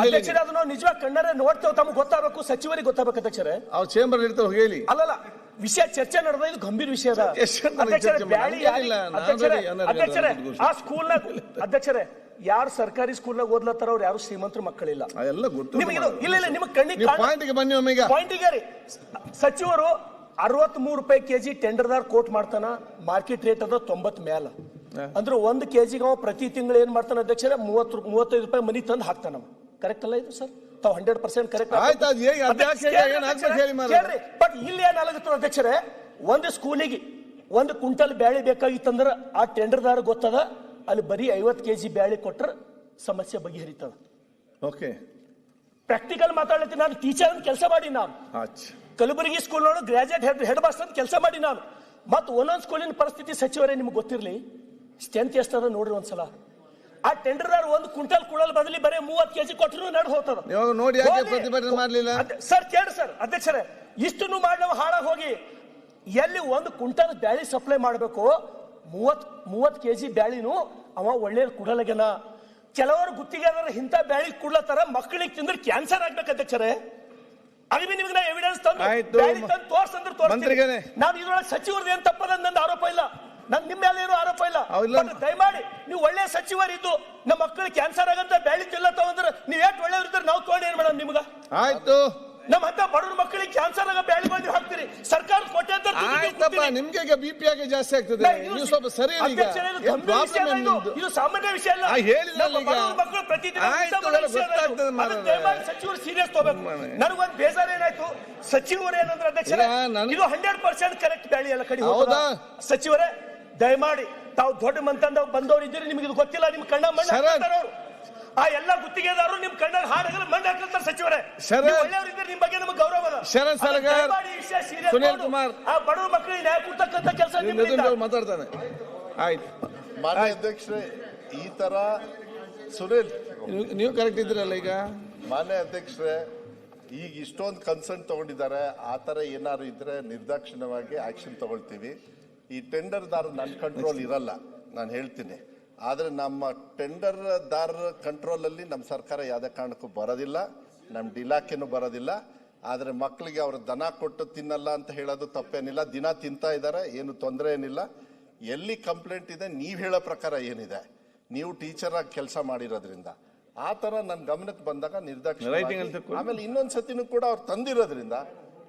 ಅಧ್ಯಕ್ಷರೇ ಅದನ್ನ ನಾವು ನಿಜವಾಗಿ ಕಣ್ಣರೇ ನೋಡ್ತೇವೆ ತಮ್ಗೆ ಗೊತ್ತಾಗಬೇಕು ಸಚಿವರಿಗೆ ಗೊತ್ತಾಗಬೇಕು ಅಧ್ಯಕ್ಷರೇ. ಅವ್ರು ಚೇಂಬರ್ ಇರ್ತಾವೆ ಹೇಳಿ. ಅಲ್ಲಲ್ಲ ವಿಷಯ ಚರ್ಚೆ ನಡೆದ ಇದು ಗಂಭೀರ ವಿಷಯ ಅದ. ಅಧ್ಯಕ್ಷರೇ, ಆ ಸ್ಕೂಲ್ನಾಗ ಅಧ್ಯಕ್ಷರೇ ಯಾರು ಸರ್ಕಾರಿ ಸ್ಕೂಲ್ನಾಗ ಓದ್ಲತ್ತಾರ ಅವ್ರು ಯಾರು ಶ್ರೀಮಂತರ ಮಕ್ಕಳಿಲ್ಲ. ಅದೆಲ್ಲ ಗೊತ್ತು. ನಿಮಗೆ ಇದು ಇಲ್ಲ ಇಲ್ಲ ನಿಮಗೆ ಕಣ್ಣಿಗೆ ನೀವು ಕಾಣ ಪಾಯಿಂಟ್ಗೆ ಬನ್ನಿ ಒಮ್ಮೆ ಪಾಯಿಂಟಿಗೆ ರೀ ಸಚಿವರು ಅರವತ್ತ್ ಮೂರು ರೂಪಾಯಿ ಕೆಜಿ ಟೆಂಡರ್ದಾರ್ ಕೋಟ್ ಮಾಡ್ತಾನ ಮಾರ್ಕೆಟ್ ರೇಟ್ ಅದ ತೊಂಬತ್ ಮ್ಯಾಲ. ಅಂದ್ರೆ ಒಂದ್ ಕೆಜಿಗೆ ಅವ ಪ್ರತಿ ತಿಂಗಳು ಏನ್ ಮಾಡ್ತಾನ ಅಧ್ಯಕ್ಷರೇ? ಮೂವತ್ತು ಮೂವತ್ತೈದು ರೂಪಾಯಿ ಮನಿ ತಂದು ಹಾಕ್ತಾನ ಕರೆಕ್ಟ್ ಅಲ್ಲ ಇದು ಸರ್ ತಾವು ಹಂಡ್ರೆಡ್ ಪರ್ಸೆಂಟ್ ಕರೆಕ್ಟ್ ಆಯ್ತು, ಅದು ಹೇಗೆ? ಹೇಳಿ ಮಾರ್ರೆ. ಬಟ್ ಇಲ್ಲಿ ಏನಾಗುತ್ತೆ ಅಧ್ಯಕ್ಷರೇ? ಒಂದು ಸ್ಕೂಲಿಗೆ ಒಂದು ಕ್ವಿಂಟಲ್ ಬ್ಯಾಳಿ ಬೇಕಾಗಿತ್ತಂದ್ರ ಆ ಟೆಂಡರ್ದಾರ ಗೊತ್ತದ? ಅಲ್ಲಿ ಬರೀ ಐವತ್ತು ಕೆಜಿ ಬ್ಯಾಳಿ ಕೊಟ್ರ ಸಮಸ್ಯೆ ಬಗೆಹರಿತದ. ಓಕೆ ಪ್ರಾಕ್ಟಿಕಲ್ ಮಾತಾಡ್ಲಿಕ್ಕೆ ನಾನು ಟೀಚರ್ ಕೆಲಸ ಮಾಡಿ ನಾನು. ಕಲಬುರಗಿ ಸ್ಕೂಲ್ ನೋಡು ಗ್ರಾಜುಯೇಟ್ ಹೆಡ್ ಹೆಡ್ ಮಾಸ್ಟರ್ ಅಂತ ಕೆಲಸ ಮಾಡಿ ನಾನು. ಮತ್ತೆ ಒಂದೊಂದು ಸ್ಕೂಲಿನ ಪರಿಸ್ಥಿತಿ ಸಚಿವರೇ ನಿಮ್ಗೆ ಗೊತ್ತಿರಲಿ? ಸ್ಟ್ರೆಂತ್ ಎಷ್ಟದ ನೋಡ್ರಿ ಒಂದ್ಸಲ. ಆ ಟೆಂಡರ್ದಾರ್ ಒಂದು ಕ್ವಿಂಟಲ್ ಕುಳಲ್ ಬದಲಿ ಬರೀ ಮೂವತ್ತು ಕೆಜಿ ಕೊಟ್ಟರು ನಡ್ ಹೋಗ್ತದ. ಇವಾಗ ನೋಡಿ ಯಾಕೆ ಪ್ರತಿಭಟನೆ ಮಾಡ್ಲಿಲ್ಲ? ಅದ್- ಸರ್ ಕೇಳಿ ಸರ್ ಅಧ್ಯಕ್ಷರೇ ಇಷ್ಟನ್ನು ಮಾಡಿ ನಾವು ಹಾಳಾಗಿ ಹೋಗಿ. ಎಲ್ಲಿ ಒಂದು ಕುಂಟಲ್ ಬ್ಯಾಳಿ ಸಪ್ಲೈ ಮಾಡಬೇಕು ಮೂವತ್ ಮೂವತ್ ಕೆಜಿ ಬ್ಯಾಳಿನೂ ಅವ ಒಳ್ಳೆ ಕುಡಲಗೆನ ಕೆಲವರು ಗುತ್ತಿಗೆದಾರ ಇಂಥ ಬ್ಯಾಳಿ ಕುಡ್ಲತ್ತಾರ ಮಕ್ಕಳಿಗೆ ತಿಂದ್ರೆ ಕ್ಯಾನ್ಸರ್ ಆಗ್ಬೇಕು ಅಧ್ಯಕ್ಷರೇ. ಅಲ್ಲಿ ನಿಮ್ಗೆ ನಾ ಎವಿಡೆನ್ಸ್ ತಂದು ಆಯ್ತು. ಬ್ಯಾಳಿ ತಂದು ತೋರ್ಸಂದ್ರೆ. ತೋರಿಸ್ತೀನಿ. ನಾನು ಇದ್ರೊಳಗೆ ಸಚಿವರದ್ದು ಏನು ತಪ್ಪದ ನಂದು ಆರೋಪ ಇಲ್ಲ. ನನ್ ನಿಮ್ಮ ಮೇಲೆ ಏನು ಆರೋಪ ಇಲ್ಲ? But ದಯಮಾಡಿ ನೀವು ಒಳ್ಳೆ ಸಚಿವರಿದ್ದು ನಮ್ಮ ಮಕ್ಕಳು ಕ್ಯಾನ್ಸರ್ ಆಗಂತ ಬ್ಯಾಳಿ ತಿಲ್ಲತ್ತಾವ ತಗೊಂಡ್ರೆ ನೀವು ಎಷ್ಟು ಒಳ್ಳೆ ಇರ್ತಾರೆ ನಾವು ತೊಗೊಂಡು ಏನ್ ಮಾಡೋಣ ನಿಮ್ಗ ಆಯ್ತು ನಮ್ಮ ಹತ್ತ ಬಡವ್ರ ಮಕ್ಕಳಿಗೆ ಕ್ಯಾನ್ಸರ್ ಆಗ ಬ್ಯಾಳಿ ಬಂದು ಹಾಕ್ತೀರಿ ಸರ್ಕಾರ ಕೊಟ್ಟೆ ಅಂತ ದುಡ್ಡು ನೀವು ಆಯ್ತಪ್ಪ ಕೊಡ್ತೀರಿ. ನಿಮ್ಗೆ ಈಗ ಬಿ ಪಿ ಆಗಿ ಜಾಸ್ತಿ ಆಗ್ತದೆ ನಾ ಇದು ನೀವು ಸ್ವಲ್ಪ ಸರಿ ಇಲ್ಲ ಈಗ ಅಧ್ಯಕ್ಷರೇ, ಇದು ಏನ್ ಗಂಭೀರ ವಿಷಯ problem ಅಲ್ಲ ಇದು. ನಿಮ್ದು? ಇದು ಸಾಮಾನ್ಯ ವಿಷಯ ಅಲ್ಲ ಆ, ಹೇಳಿಲ್ಲ ನಮ್ಮ ಈಗ. ಬಡವ್ರ ಮಕ್ಕಳು ಪ್ರತಿದಿನ ಆಯ್ತು, ಊಟ ಮಾಡೋ ವಿಷಯ ಅಲ್ಲ ಇದು. ಗೊತ್ತಾಗ್ತದೆ ಮಾರ್ರೆ. ಅದನ್ನ ದಯಮಾಡಿ ಸಚಿವರು ಸೀರಿಯಸ್ ತಗೋಬೇಕು. ನನಗೊಂದು ಬೇಜಾರ ಏನಾಯ್ತು ಸಚಿವರು ಏನಂದ್ರೆ ಅಧ್ಯಕ್ಷರೇ ಇಲ್ಲ, ನನ್- ಇದು ಹಂಡ್ರೆಡ್ ಪರ್ಸೆಂಟ್ ಕರೆಕ್ಟ್ ಬ್ಯಾಳಿ ಎಲ್ಲ ಕಡೆ ಹೌದಾ? ಸಚಿವರೇ ದಯಮಾಡಿ ತಾವು ದೊಡ್ಡ ಮಂತಂದ ಬಂದವ್ರು ಇದ್ದೀರಿ ನಿಮಗೆ ಇದು ಗೊತ್ತಿಲ್ಲ ನಿಮ್ ಕಣ್ಣ ಮಣ್ಣು. ಹಾಕ್ತಾರೆ ಅವ್ರು. ಆ ಎಲ್ಲ ಗುತ್ತಿಗೆದಾರರು ನಿಮ್ ಕಣ್ಣಲ್ಲಿ ಹಾಡಗಲ್ಲ ಮಣ್ಣು ಹಾಕಿರ್ತಾರೆ ಸಚಿವರೇ. ಒಳ್ಳೆಯವರು ನೀವು ಒಳ್ಳೆಯವ್ರು ಇದ್ದೀರಿ ನಿಮ್ ಬಗ್ಗೆ ನಮ್ಗೆ ಗೌರವ ಅದ. ಸಲಗರ್, serious ಸುನೀಲ್ ಕುಮಾರ್. ಆ ಬಡವ್ರ ಮಕ್ಕಳಿಗೆ ನ್ಯಾಯ ಕೊಡ್ತಕ್ಕಂಥ ಕೆಲಸ ಮಾತಾಡ್ತಾನೆ. ಆಯ್ತು. ಮಾನ್ಯ ಅಧ್ಯಕ್ಷರೇ ಈ ತರ ಸುನಿಲ್. ನೀವು- ನೀವು ಕರೆಕ್ಟ್ ಇದ್ದೀರಲ್ಲ ಈಗ? ಮಾನ್ಯ ಅಧ್ಯಕ್ಷರೇ ಈಗ ಇಷ್ಟೊಂದು ಕನ್ಸರ್ನ್ ತಗೊಂಡಿದ್ದಾರೆ. ಆ ತರ ಏನಾದ್ರು ಇದ್ರೆ ನಿರ್ದಾಕ್ಷಿಣ್ಯವಾಗಿ ಆಕ್ಷನ್ ತಗೊಳ್ತೀವಿ. ಈ ಟೆಂಡರ್ದಾರ ನನ್ನ ಕಂಟ್ರೋಲ್ ಇರಲ್ಲ ನಾನು ಹೇಳ್ತೀನಿ. ಆದರೆ ನಮ್ಮ ಟೆಂಡರ್ ದಾರ ಕಂಟ್ರೋಲ್ ಅಲ್ಲಿ ನಮ್ಮ ಸರ್ಕಾರ ಯಾವುದೇ ಕಾರಣಕ್ಕೂ ಬರೋದಿಲ್ಲ ನಮ್ಮ ಇಲಾಖೆನೂ ಬರೋದಿಲ್ಲ. ಆದರೆ ಮಕ್ಕಳಿಗೆ ಅವರು ದನ ಕೊಟ್ಟು ತಿನ್ನಲ್ಲ ಅಂತ ಹೇಳೋದು ತಪ್ಪೇನಿಲ್ಲ ದಿನ ತಿಂತಾ ಇದ್ದಾರೆ ಏನು ತೊಂದರೆ ಏನಿಲ್ಲ. ಎಲ್ಲಿ ಕಂಪ್ಲೇಂಟ್ ಇದೆ ನೀವು ಹೇಳೋ ಪ್ರಕಾರ ಏನಿದೆ. ನೀವು ಟೀಚರ್ ಆಗಿ ಕೆಲಸ ಮಾಡಿರೋದ್ರಿಂದ. ಆ ಥರ ನನ್ನ ಗಮನಕ್ಕೆ ಬಂದಾಗ ನಿರ್ದಾಕ್ಷಿಣ್ಯ ಆಮೇಲೆ ಇನ್ನೊಂದು ಸತಿನೂ ಕೂಡ ಅವ್ರು ತಂದಿರೋದ್ರಿಂದ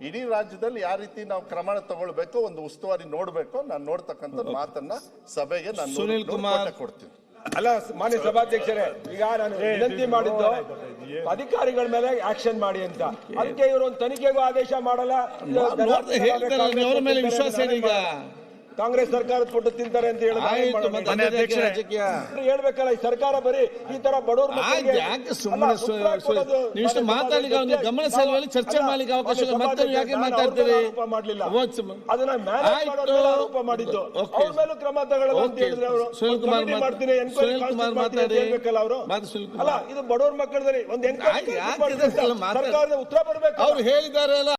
ಇಡೀ ರಾಜ್ಯದಲ್ಲಿ ಯಾವ ರೀತಿ ನಾವು ಕ್ರಮ ತಗೊಳ್ಬೇಕು ಒಂದು ಉಸ್ತುವಾರಿ ನೋಡ್ಬೇಕು ನಾನು ನೋಡ್ತಕ್ಕಂಥ ಮಾತನ್ನ ಸಭೆಗೆ ನಾನು ಸುನಿಲ್ ಕುಮಾರ್. ಕೊಡ್ತೀನಿ. ಅಲ್ಲ ಮಾನ್ಯ ಸಭಾಧ್ಯಕ್ಷರೇ ಈಗ ನಾನು ವಿನಂತಿ ಮಾಡಿದ್ದು ಅಧಿಕಾರಿಗಳ ಮೇಲೆ ಆಕ್ಷನ್ ಮಾಡಿ ಅಂತ. ಅದಕ್ಕೆ ಇವರು ಒಂದು ತನಿಖೆಗೂ ಆದೇಶ ಮಾಡಲ್ಲ. ಮೇಲೆ ವಿಶ್ವಾಸ ಈಗ. ಕಾಂಗ್ರೆಸ್ ಸರ್ಕಾರ ಕೊಟ್ಟು ತಿಂತಾರೆ ಅಂತ ಹೇಳಿದ್ರೆ ಹೇಳ್ಬೇಕಲ್ಲ ಈ ಸರ್ಕಾರ ಬರೀ ಈ ತರ ಬಡವರು ಇಷ್ಟು ಮಾತಾಡ್ಲಿಕ್ಕೆ ಅವ್ನಿಗೆ ಗಮನ ಸೆಳೆಯುವಲ್ಲಿ ಚರ್ಚೆ ಮಾಡಲಿಕ್ಕೆ ಅವಕಾಶ. ಮತ್ತೆ ಯಾಕೆ ಮಾತಾಡ್ತೀರಿ? ಮಾಡಲಿಲ್ಲ ಅದನ್ನ ಆರೋಪ ಮಾಡಿದ್ದು. ಅವ್ರ ಮೇಲೂ ಕ್ರಮ ತಗೊಳ್ಳಲ್ಲ ಅಂತ. ಹೇಳಿದ್ರೆ ಅವರು. ಸುನಿಲ್ ಕುಮಾರ್ ಮಾಡ್ತೀನಿ ಎನ್ಕ್ವೈರಿ ಕುಮಾರ್ ಮಾತಾಡಿ. ಹೇಳ್ಬೇಕಲ್ಲ ಅವರು. ಅಲ್ಲ ಇದು ಬಡವ್ರ ಮಕ್ಕಳದಲ್ಲಿ ಒಂದು ಯಾಕೆ ಸರ್ಕಾರದ ಉತ್ತರ ಬರಬೇಕು. ಅವ್ರು ಹೇಳಿದ್ದಾರೆ ಅಲ್ಲ.